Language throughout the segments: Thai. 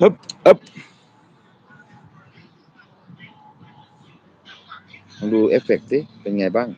ฮึบฮึบลองดูเอฟเฟกต์สิเป็นไงบ้าง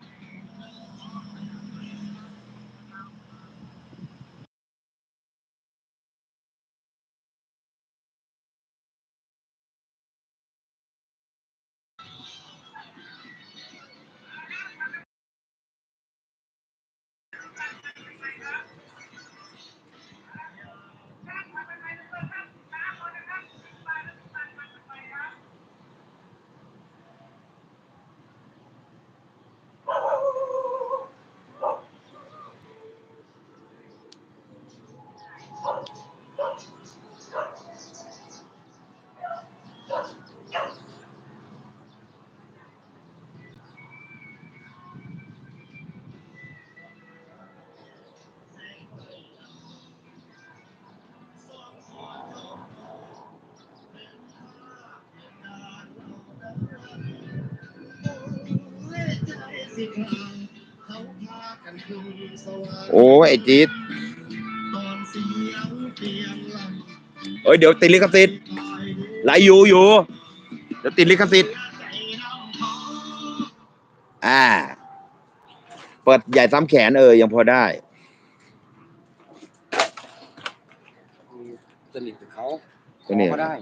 โอ้ยไอ้จี๊ดเอ้ยเดี๋ยวติดลิขสิทธิ์ไลฟ์อยู่อยู่ เดี๋ยวติดลิขสิทธิ์อ่า เปิดใหญ่ซ้ำแขนเออยังพอได้สนิทกับเขาสนิทขอก็ได้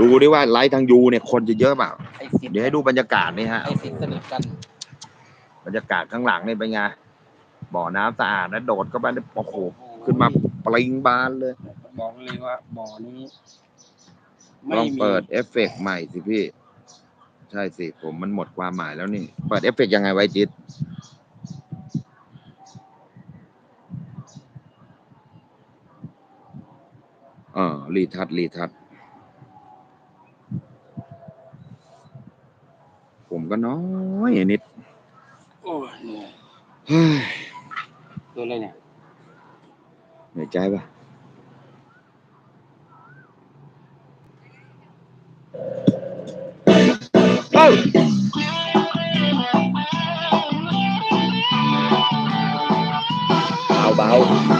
ดูดิว่าไลฟ์ทางยูเนี่ยคนจะเยอะเปล่าไอ้ สิทธิ์เดี๋ยวให้ดูบรรยากาศนี่ฮะไอ้สิทธิ์สนิทกัน บรรยากาศข้างหลังนี่เป็นไงบ่อน้ำสะอาดนะโดดก็ไปโอ้โหขึ้นมาปริงบานเลยบอกเลยว่าบ่อนี้ลองเปิดเอฟเฟกต์ใหม่สิพี่ ใช่สิผมมันหมดความหมายแล้วนี่ เปิดเอฟเฟกต์ยังไงไว้จิต อ่ารีทัดรีทัด ผมก็น้อยนิด โอ้ยเหนื่อยเฮ้ยตัวอะไรเนี่ยเหนื่อยใจปะเอ้าเบาๆ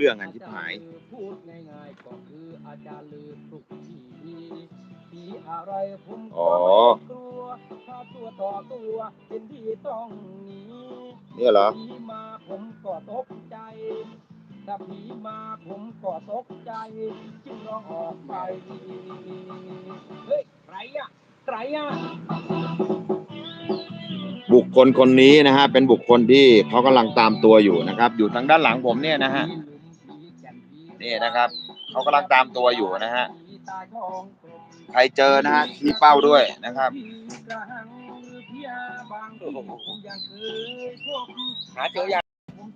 เรื่องกันที่หาย พูดง่ายๆก็คืออาจารย์ลืมทุกทีทีอะไรผมอ๋อกลัวถ้าตัวต่อตัวเป็นที่ต้องหนีเนี่ยเหรอ ผีมาผมก็ตกใจ ถ้าผีมาผมก็ตกใจจึงร้องออกไปเฮ้ยใครอะใครอะบุคคลคนนี้นะฮะเป็นบุคคลที่เขากำลังตามตัวอยู่นะครับ อยู่ทางด้านหลังผมเนี่ยนะฮะ นี่นะครับเขากำลังตามตัวอยู่นะฮะใครเจอนะฮะชี้เป้าด้วยนะครับหาเจอยัง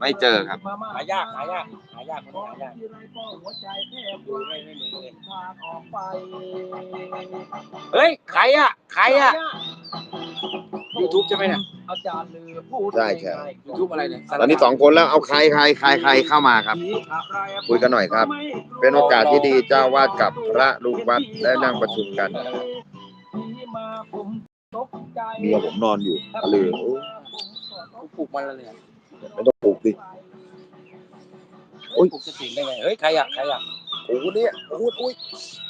ไม่เจอครับหายากหายากหายากคนหายากหัวใจแทบดูไม่ไม่เหมือนเลยทางออกไปเฮ้ยใครอะใครอะ YouTube ใช่ไหมเนี่ย อาจารย์ลือพูดใช่ใช่ยูทูบอะไรเนี่ยตอนนี้สองคนแล้วเอาใครใครใครใครเข้ามาครับ คุยกันหน่อยครับ เป็นโอกาสที่ดีเจ้าวาดกับพระลูกวัดได้นั่งประชุมกันเมียผมนอนอยู่ก็เลยโอ้ปลูกมันแล้วเนี่ยไม่ต้องปลูกดิโอ้ยปลูกจะถึงได้ไงเฮ้ยใครอะใครอะโอ้เนี่ยโอ้ยโอ้ย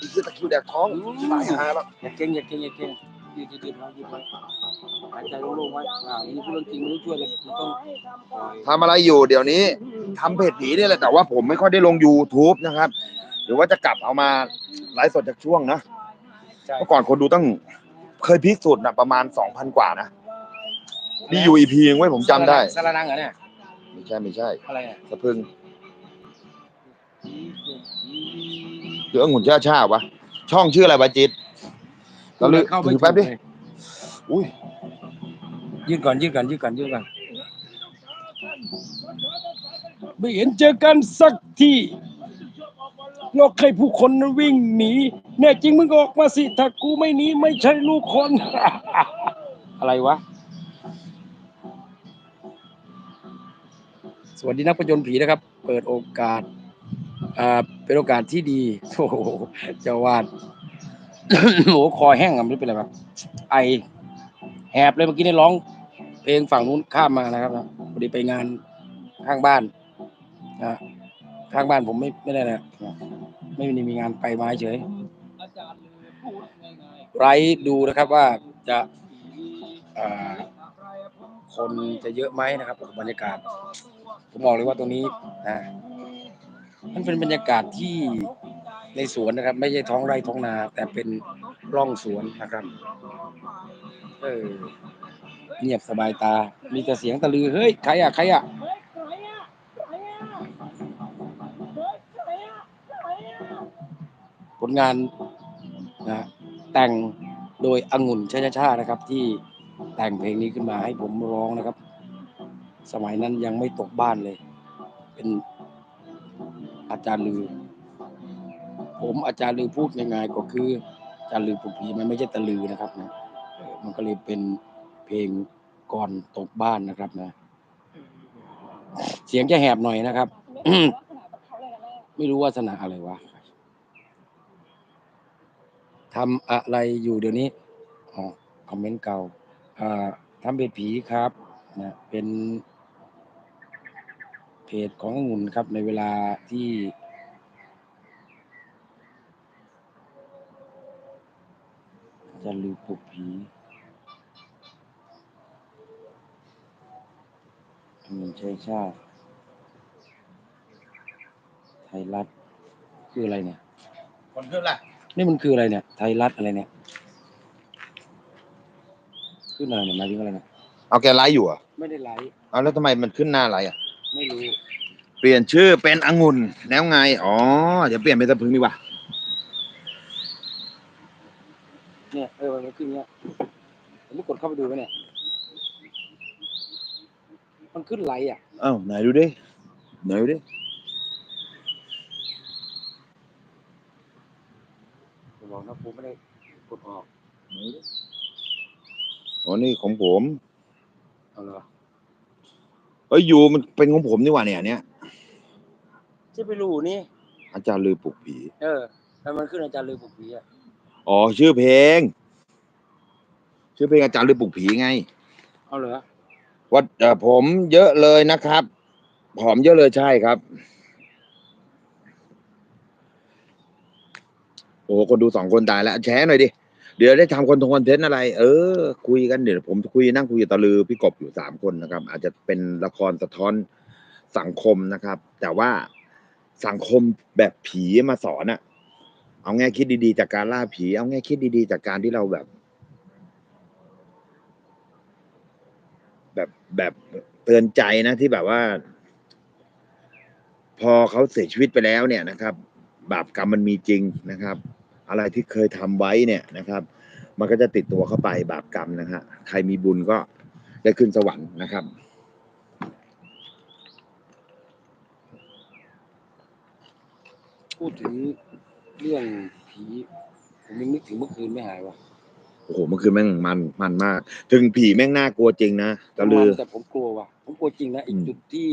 อีกคือตะคริวแดกท้องตายหาแล้วอย่าเก่งอย่าเก่งอย่าเก่ง ยืดยืดยืดไว้ยืดไว้หายใจโล่งๆไว้อ่านี่พูดเรื่องจริงไม่รู้ช่วยเลยต้องปล่อยทำอะไรอยู่เดี๋ยวนี้ทำเพจผีนี่แหละแต่ว่าผมไม่ค่อยได้ลง YouTube นะครับ หรือว่าจะกลับเอามาไลฟ์สดจากช่วงนะใช่เมื่อก่อนคนดูตั้งเคยพีคสุดนะประมาณสองพันกว่านะนี่อยู่อีพีเองไว้ยผมจำได้ สารนังเหรอเนี่ยไม่ใช่ไม่ใช่อะไรเนี่ยสะพึงเรื่องหุ่นช่าช่าวะ ช่องชื่ออะไรวะจิต เราลืมเข้าไปถือแป๊บดิอุ้ยยืดก่อนยืดก่อนยืดก่อนยืดก่อนไม่เห็นเจอกันสักทีนอกให้ผู้คนนั้นวิ่งหนีแน่จริงมึงก็ออกมาสิถ้ากูไม่หนีไม่ใช่ลูกคน อะไรวะ สวัสดีนักประจนผีนะครับ เปิดโอกาสอ่าเป็นโอกาสที่ดีโอ้โหเจ้าวาด โหคอแห้งอะไม่รู้เป็นไรวะไอแหบเลยเมื่อกี้นี่ร้อง เพลงฝั่งนู้นข้ามมานะครับนะพอดีไปงานข้างบ้านนะข้างบ้านผมไม่ไม่ได้นะไม่ได้มีงานไปมาเฉยอาจารดูนะครับว่าจะคนจะเยอะไหมนะครับบรรยากาศผมบอกเลยว่าตรงนี้นะมันเป็นบรรยากาศที่ ในสวนนะครับ ไม่ใช่ท้องไร่ท้องนา แต่เป็นร่องสวนนะครับเออเงียบสบายตา มีแต่เสียงตะลือ เฮ้ย ใครอะ ใครอะ ผลงานนะแต่งโดยองุ่นชาชาชานะครับ ที่แต่งเพลงนี้ขึ้นมาให้ผมร้องนะครับ สมัยนั้นยังไม่ตกบ้านเลย เป็นอาจารย์ลือ ผมอาจารย์ลือพูดง่ายๆก็คืออาจารย์ลือผูกผีมันไม่ใช่ตะลือนะครับนะมันก็เลยเป็นเพลงก่อนตกบ้านนะครับนะ เสียงจะแหบหน่อยนะครับ ไม่รู้วาสนาอะไรวะทำอะไรอยู่เดี๋ยวนี้อ๋อคอมเมนต์เก่าอ่าทำเพจผีครับนะเป็นเพจขององุ่นครับในเวลาที่จะ ลืมปลุกผีองุ่นใช้ชาติ ไทยรัฐ คืออะไรเนี่ย คนขึ้นละนี่มันคืออะไรเนี่ย ไทยรัฐอะไรเนี่ย ขึ้นอะไรเนี่ยหมายถึงอะไรเนี่ย เอาแกไลฟ์อยู่เหรอะไม่ได้ไลฟ์เอาแล้วทำไมมันขึ้นหน้าไลฟ์อะ ไม่รู้ เปลี่ยนชื่อเป็นองุ่นแล้วไง อ๋อ เดี๋ยวเปลี่ยนเป็นตะพึงดีกว่า เนี่ยเออมันขึ้นเงี้ยผมไม่กดเข้าไปดูไหมเนี่ย มันขึ้นไลฟ์อะเอ้าไหนดูดิไหนดูดิผมบอกนะผมไม่ได้กดออกอ๋อนี่ของผมเอาเหรอเฮ้ยอยู่มันเป็นของผมนี่หว่าเนี่ยอันเนี้ยจะไปรู้นี่ อาจารย์ลือปลุกผี เออแล้วมันขึ้นอาจารย์เลยปลุกผีอะ อ๋อชื่อเพลง ชื่อเพลงอาจารย์ลือปลุกผีไง เอาเหรอว่าเอ่อผมเยอะเลยนะครับ ผอมเยอะเลยใช่ครับ โอ้โหคนดูสองคนตายแล้วแชร์หน่อยดิ เดี๋ยวได้ทำคอนทงคอนเทนต์อะไร เออ คุยกันเดี๋ยวผมคุยนั่งคุยกับตะลือพี่กบอยู่สามคนนะครับ อาจจะเป็นละครสะท้อนสังคมนะครับ แต่ว่าสังคมแบบผีมาสอนอะเอาแง่คิดดีๆจากการล่าผี เอาแง่คิดดีๆจากการที่เราแบบ แบบเตือนใจนะที่แบบว่า พอเขาเสียชีวิตไปแล้วเนี่ยนะครับ บาปกรรมมันมีจริงนะครับ อะไรที่เคยทำไว้เนี่ยนะครับ มันก็จะติดตัวเข้าไปบาปกรรมนะฮะใครมีบุญก็ได้ขึ้นสวรรค์นะครับพูดถึงเรื่องผีผมยังนึกถึงเมื่อคืนไม่หายวะ โอ้โหเมื่อคืนแม่งมันมันมาก ถึงผีแม่งน่ากลัวจริงนะตะลือแต่ผมกลัวว่ะผมกลัวจริงนะอีกอืมจุดที่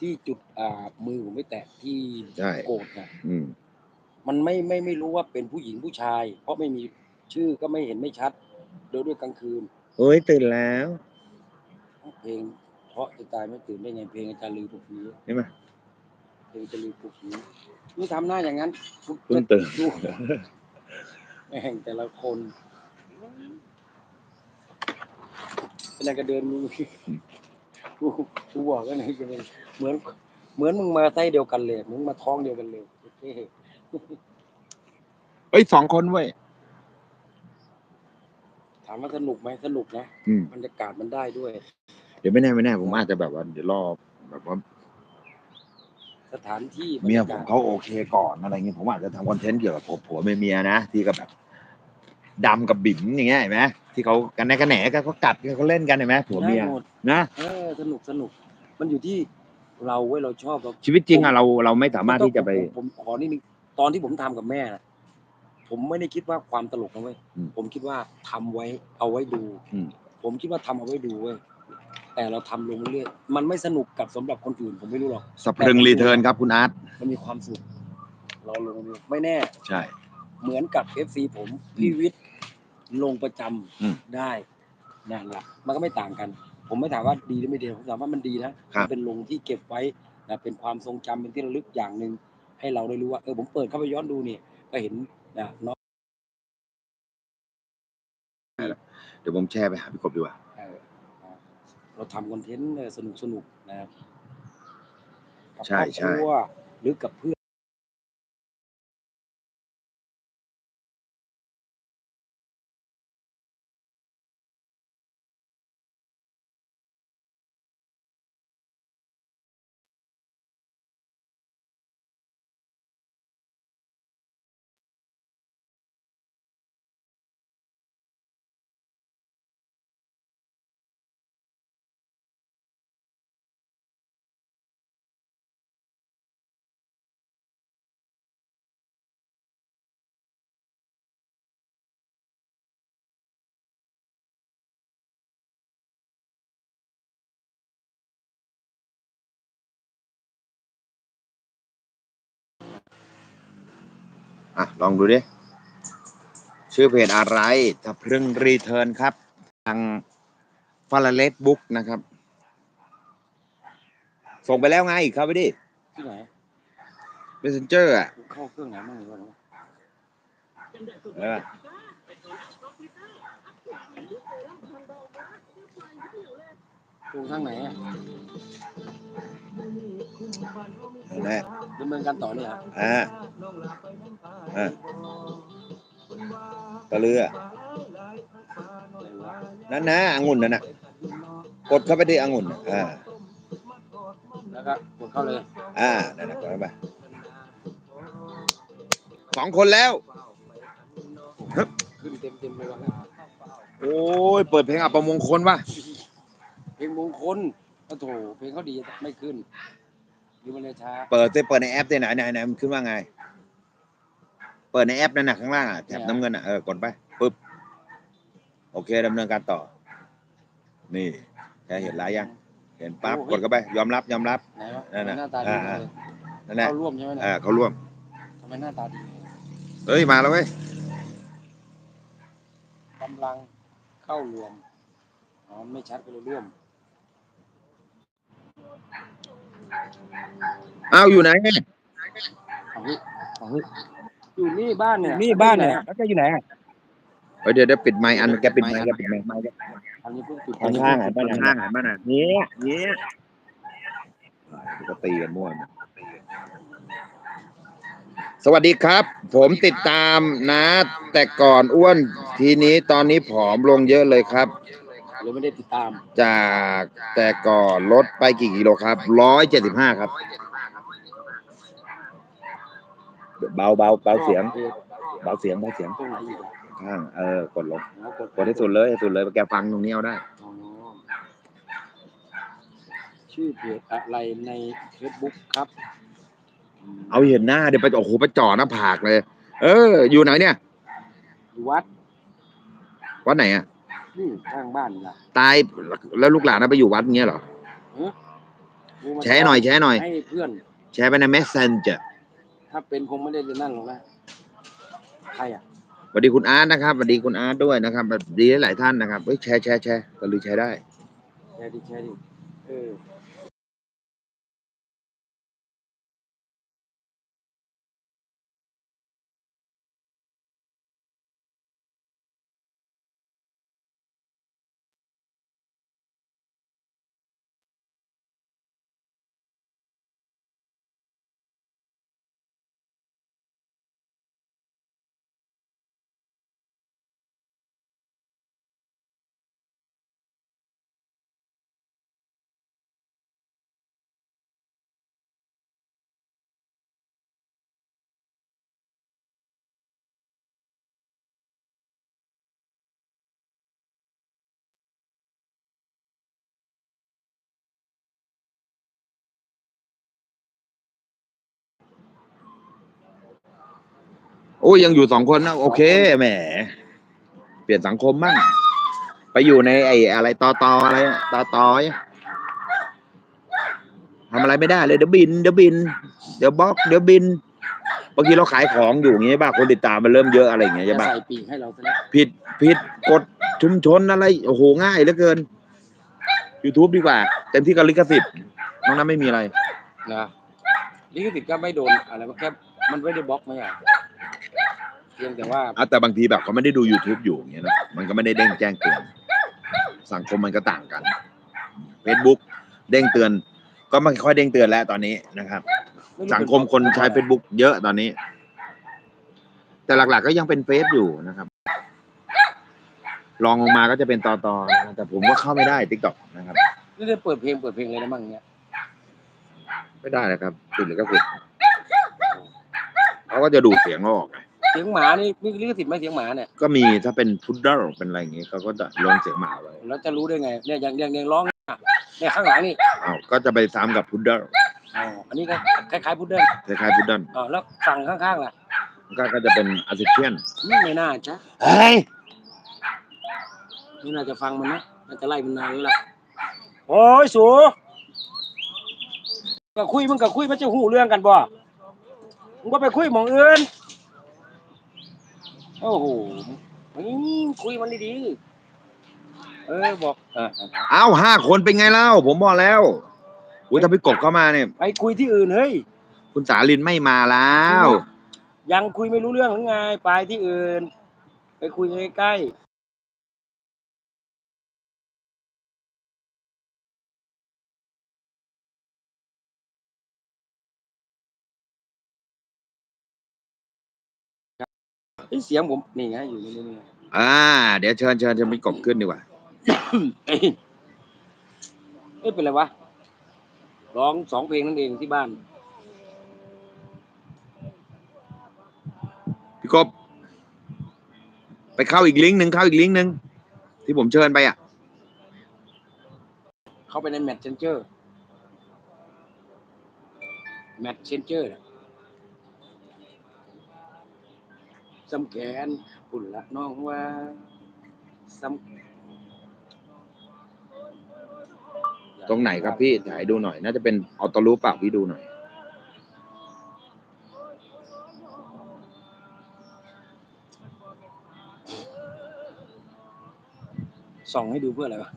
ที่จุดอ่ามือผมไม่แตะที่ใช่โกรธนะอืมมันไม่ไม่ไม่รู้ว่าเป็นผู้หญิงผู้ชาย เพราะไม่มีชื่อก็ไม่เห็นไม่ชัดเดินด้วยกลางคืนเฮ้ยตื่นแล้วเพลงเพราะจะตายไม่ตื่นได้ไงเพลงอาจารย์ลือปุกผีใช่ไหมเพลงอาจารย์ลือปุกผีนี่ทำหน้าอย่างนั้นเพิ่งตื่นดูแม่งแต่ละคน เป็นอะไรก็เดินมึงกูกูบอกกันเลยเป็นเหมือน เหมือนมึงมาไส้เดียวกันเลยมึงมาท้องเดียวกันเลยโอเคเฮ้ยสองคนเว้ยถามว่าสนุกไหมสนุกนะอืมบรรยากาศมันได้ด้วย เดี๋ยวไม่แน่ไม่แน่ผมอาจจะแบบว่าเดี๋ยวรอแบบว่าสถานที่เมียบรรผกามศเขาโอเคก่อนอะไรเงี้ยผมอาจจะทำคอนเทนต์เกี่ยวกับผัวผัวเมียเมียนะที่ก็แบบ ดำกับบิ่มอย่างเงี้ยเห็นไหมที่เขากันแนกันแหนกันเขากัดกันเขาเล่นกันเห็นไหมผัวเมียได้หมดนะเออสนุกสนุก มันอยู่ที่เราเว้ยเราชอบเราชีวิตจริงอะเราเราไม่สามารถที่จะไปผมผมผมขอนิดนึงตอนที่ผมทำกับแม่นะผมไม่ได้คิดว่าความตลกนะเว้ยอืมผมคิดว่าทำไว้เอาไว้ดู อืม ผมคิดว่าทำเอาไว้ดูเว้ยแต่เราทำลงเรื่อยมันไม่สนุกกับสำหรับคนอื่น ผมไม่รู้หรอก สะพรึงรีเทิร์นครับคุณอาร์ตมันมีความสุข เราลงไม่แน่ ใช่ เหมือนกับเอฟซีผมพี่วิทย์ ลงประจำอืมได้นั่นแหละมันก็ไม่ต่างกัน ผมไม่ถามว่าดีหรือไม่ดีผมถามว่ามันดีนะครับ มันเป็นลงที่เก็บไว้นะเป็นความทรงจำเป็นที่ระลึกอย่างหนึ่งให้เราได้รู้ว่าเออผมเปิดเข้าไปย้อนดูเนี่ยก็เห็นนะน้องเดี๋ยวผมแชร์ไปหาพี่กบดีกว่า เออเราทำคอนเทนต์สนุกสนุกๆนะครับกับใช่ครอบใช่ ครัวหรือกับเพื่อน อะ ลองดูดิ ชื่อเพจอะไรถ้าพรึ่งรีเทิร์นครับ ทางฟาราเลสบุ๊กนะครับ ส่งไปแล้วไงเข้าไปดิที่ไหน Messenger อะ เข้าเครื่องไหนบ้างหรือว่าเออ ดูทางไหนอะนั่นแหละดำเนินการต่อเนี่ยเหรออ่าอ่าตะเลืออะไรวะนั่นนะองุ่นนั่นนะกดเข้าไปที่องุ่นน่ะอ่าแล้วก็กดเข้าเลย อ่านั่นนะกดเข้าไปสองคนแล้วขึ้นเต็มเต็มๆเลยวะโอ้ย เปิดเพลงอัปมงคลว่ะ เพลงมงคลโอ้โถเพลงเขาดีไม่ขึ้นดูมันเลยช้าเปิดสิเปิดในแอปสิไหนไหนไหนมันขึ้นว่าไง เปิดในแอปนั่นน่ะข้างล่างอะแถบน้ำเงินอะเออกดไปปึ๊บโอเคดำเนินการต่อ นี่แกเห็นหลายยัง เห็นปั๊บกดเข้าไป ยอมรับยอมรับไหนวะนั่นน่ะหน้าตาดีอ่าเลยนั่นแหละเข้าร่วมใช่ไหมอ่าเนี่ยเขาร่วมทำไมหน้าตาดีเฮ้ยมาแล้วเว้ยกำลังเข้ารวมอ๋อไม่ชัดก็เลยร่วม อ้าวอยู่ไหนเนี่ยเอาเฮ้ยเอาเฮ้ยอยู่นี่บ้านเนี่ยนี่บ้านเนี่ยแล้วแกอยู่ไหนอะเฮ้ยเดี๋ยวเดี๋ยวปิดไมค์อันแกปิดไมค์แกปิดไมค์อันนี้เพิ่งปิดข้างข้างๆอะบ้านข้างๆอะบ้านอะเนี้ยเนี้ยก็ตีกันมั่วนะสวัสดีครับ ผมติดตามนะ แต่ก่อนอ้วนทีนี้ตอนนี้ผอมลงเยอะเลยครับ เลยไม่ได้ติดตาม จากแต่ก่อนลดไปกี่กิโลครับร้อยเจ็ดสิบห้าครับ เบาเบาเบาเสียง เบาเสียงเบาเสียง ตรงไหนอีกอะข้างเออกดลงอ๋อกดกดให้สุดเลยให้สุดเลยแกฟังตรงนี้เอาได้ อ๋อชื่อเพจอะไรในเฟซบุ๊กครับเอาเห็นหน้าเดี๋ยวไปโอ้โหไปจ่อหน้าผากเลย เออ อยู่ไหนเนี่ย อยู่วัดวัดไหนอะ นี่ข้างบ้านนี่ล่ะตายแล้วลูกหลานน่ะไปอยู่วัดเงี้ยเหรอกูมาแชร์หน่อยแชร์หน่อย ให้เพื่อน แชร์ไปใน messenger ถ้าเป็นคงไม่ได้เรียนนั่นหรอกนะใครอะสวัสดีคุณอาร์ตนะครับสวัสดีคุณอาร์ตด้วยนะครับสวัสดีหลายๆท่านนะครับเฮ้ยแชร์แชร์แชร์ก็ลือแชร์ได้ แชร์ดิแชร์ดิเออ โอ้ยยังอยู่สองคนนะโอเคแหมเปลี่ยนสังคมบ้างไปอยู่ในไอ้อะไรตอตออะไรตอตอยทำอะไรไม่ได้เลยเดี๋ยวบินเดี๋ยวบิน เดี๋ยวบล็อกเดี๋ยวบินบางทีเราขายของอยู่อย่างเงี้ยบ้าคนติดตามมันเริ่มเยอะอะไรอย่างเงี้ยจะใช่ปะใส่ปีกให้เราซะแล้วผิดผิดกฎชุมชนอะไรโอ้โหง่ายเหลือเกิน YouTube ดีกว่า เต็มที่กับลิขสิทธิ์นอกนั้นไม่มีอะไรนะลิขสิทธิ์ก็ไม่โดนอะไรมันแค่มันไม่ได้บล็อกไม่อะ เพียงแต่ว่าอะแต่บางทีแบบเขาไม่ได้ดู YouTube อยู่อย่างเงี้ยนะมันก็ไม่ได้เด้งแจ้งเตือน สังคมมันก็ต่างกัน Facebook เด้งเตือน ก็ไม่ค่อยเด้งเตือนแล้วตอนนี้นะครับไม่รู้สังคมคนใช้ Facebook เยอะตอนนี้ แต่หลัก ๆ ก็ยังเป็นเฟซอยู่นะครับลองลงมาก็จะเป็นต่อต่อๆแต่ผมก็เข้าไม่ได้ t ิ k t o k นะครับ ไม่ได้เปิดเพลงเปิดเพลงเลยนะมั่งเนี้ยไม่ได้นะครับติดหรือก็ติดเขาก็จะดูดเสียงเราออกไง เสียงหมานี่มีลิขสิทธิ์ไหมเสียงหมาเนี่ยก็มีถ้าเป็นพุดเดิ้ลเป็นอะไรอย่างงี้เขาก็จะลงเสียงหมาไว้แล้วจะรู้ได้ไงเนี่ยอย่างอย่างอย่างร้องเนี่ยเนี่ยข้างหลังนี่อ้าวก็จะไปซ้ำกับพุดเดิ้ลอ๋ออันนี้ก็คล้ายๆพุดเดิ้ลคล้ายๆพุดเดิ้ลอ๋อแล้วฝั่งข้างๆล่ะก็ก็จะเป็นอาซิเทียนอืมไม่น่าจะเฮ้ยไม่น่าจะฟังมันนะน่าจะไล่มันนานแล้วล่ะโอ้ยสูก็คุยมึงก็คุยมันจะหูเรื่องกันบ่มึงก็ไปคุยหมองอื่น โอ้โหมึงคุยมันดีๆเออบอกเอออ้าวห้าคนเป็นไงเล่า ผมบอกแล้วอุ้ยถ้าพี่กบเข้ามาเนี่ย ไปคุยที่อื่นเฮ้ย คุณสาลินไม่มาแล้ว ยังคุยไม่รู้เรื่องหรือไง ไปที่อื่น ไปคุยใกล้ๆ เฮ้ยเสียงผมนี่ไงอยู่นี่นี่นี่อ่า เดี๋ยวเชิญเชิญเชิญพี่กบขึ้นดีกว่าเอ้ยเอ้ยเป็นไรวะร้องสองเพลงนั่นเองที่บ้าน พี่กบ ไปเข้าอีกลิงก์หนึ่งเข้าอีกลิงก์หนึ่งที่ผมเชิญไปอะ เข้าไปในแมทเชนเจอร์แมทเชนเจอร์ สำแขนปุ่นละน้องว่าสำตรงไหนครับพี่ถ่ายดูหน่อย น่าจะเป็นออโต้รูปปากพี่ดูหน่อย ส่องให้ดูเพื่ออะไรวะ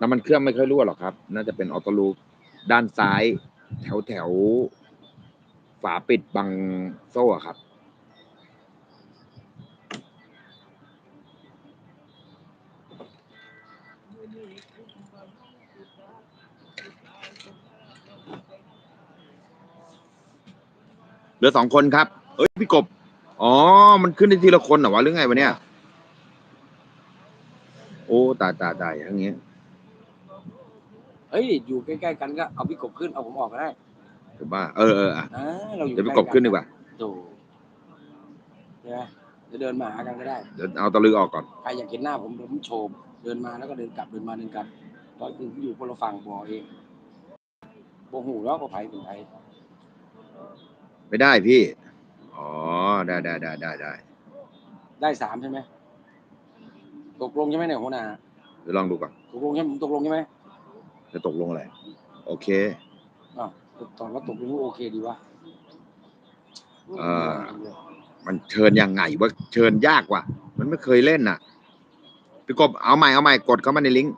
น้ำมันเครื่องไม่ค่อยรั่วหรอกครับ น่าจะเป็นออโต้รูปด้านซ้าย แถวแถว ฝาปิดบังโซ่ครับ เหลือสองคนครับ เอ้ยพี่กบ อ๋อ มันขึ้นได้ทีละคนเหรอวะหรือไงวะเนี่ย โอ้ตายตายตายอย่างเงี้ยเฮ้ยอยู่ใกล้ๆกันก็เอาพี่กบขึ้นเอาผมออกก็ได้ ถือว่าเออเอออะอ่าเราอยู่เดี๋ยวพี่ใกกล้บขึ้นดีกว่าโตเดี๋ยวจะเดินมาหากันก็ได้ เดี๋ยวเอาตะลือออกก่อน ใครอยากเห็นหน้าผมเดี๋ยวผมโชว์เดินมาแล้วก็เดินกลับเดินมาเดินกลับ ตอนคืออยู่คนละฝั่งบ่อเองบ่หูแล้วก็ไผเป็นไผไม่ได้พี่ อ๋อ ได้ได้ได้ได้ได้ได้สามใช่ไหมตกลงใช่ไหมเนี่ยหัวหน้าเดี๋ยวลองดูก่อนตกลงใช่ไหมตกลงใช่ไหมจะตกลงอะไร โอเค อ้าว ตอนว่าตกลงโอเคดีวะเออ มันเชิญยังไงว่าเชิญยากว่ะ มันไม่เคยเล่นน่ะ พี่กบเอาใหม่เอาใหม่กดเข้ามาในลิงก์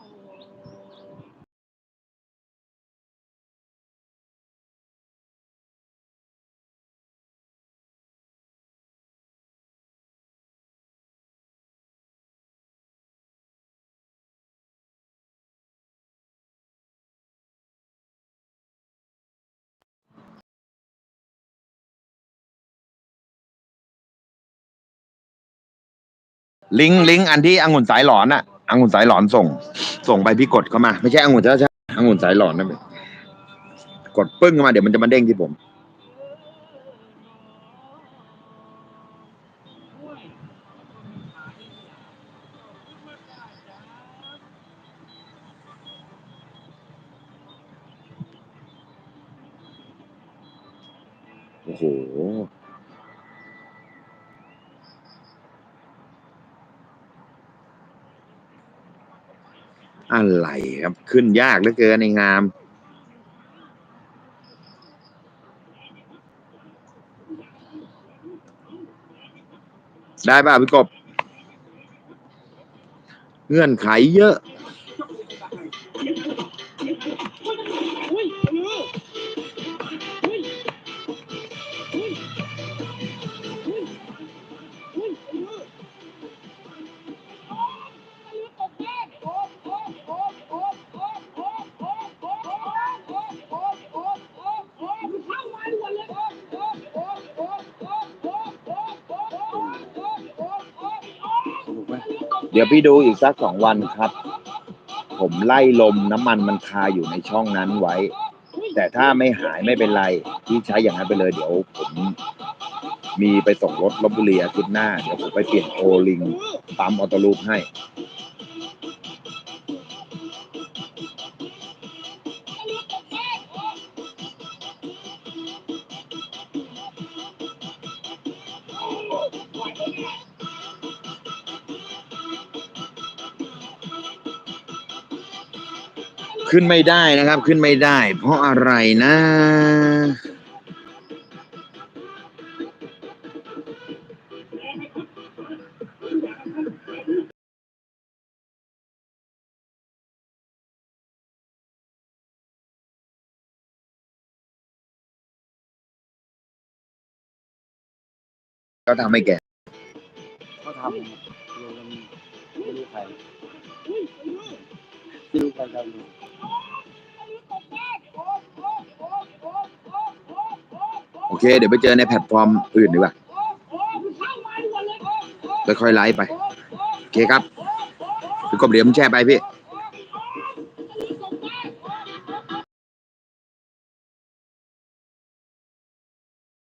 ลิงก์ลิงก์อันที่องุ่นสายหลอนน่ะองุ่นสายหลอนส่ง ส่งไปพี่กดเข้ามา ไม่ใช่องุ่นใช่ใช่องุ่นสายหลอนนะกดปึ้งเข้ามาเดี๋ยวมันจะมาเด้งที่ผม โอ้โห อะไรครับ ขึ้นยากเหลือเกินในงามได้ป่ะพี่กบ เงื่อนไขเยอะ ดี๋ยวพี่ดูอีกสักสองวันครับ ผมไล่ลมน้ำมันมันคาอยู่ในช่องนั้นไว้ แต่ถ้าไม่หายไม่เป็นไร พี่ใช้อย่างนั้นไปเลย เดี๋ยวผมมีไปส่งรถลบบุรีอาทิตย์หน้า เดี๋ยวผมไปเปลี่ยนโอลิงปั๊มออโต้ลูปให้ ขึ้นไม่ได้นะครับ ขึ้นไม่ได้ เพราะอะไรนะก็ทำให้แกเขาทำไม่รู้ใครไม่รู้ใครทำ เค เดี๋ยวไปเจอในแพลตฟอร์มอื่นดีกว่าค่อยๆไลฟ์ไป โอเคครับพี่กบเหลี่ยมแชร์ไปพี่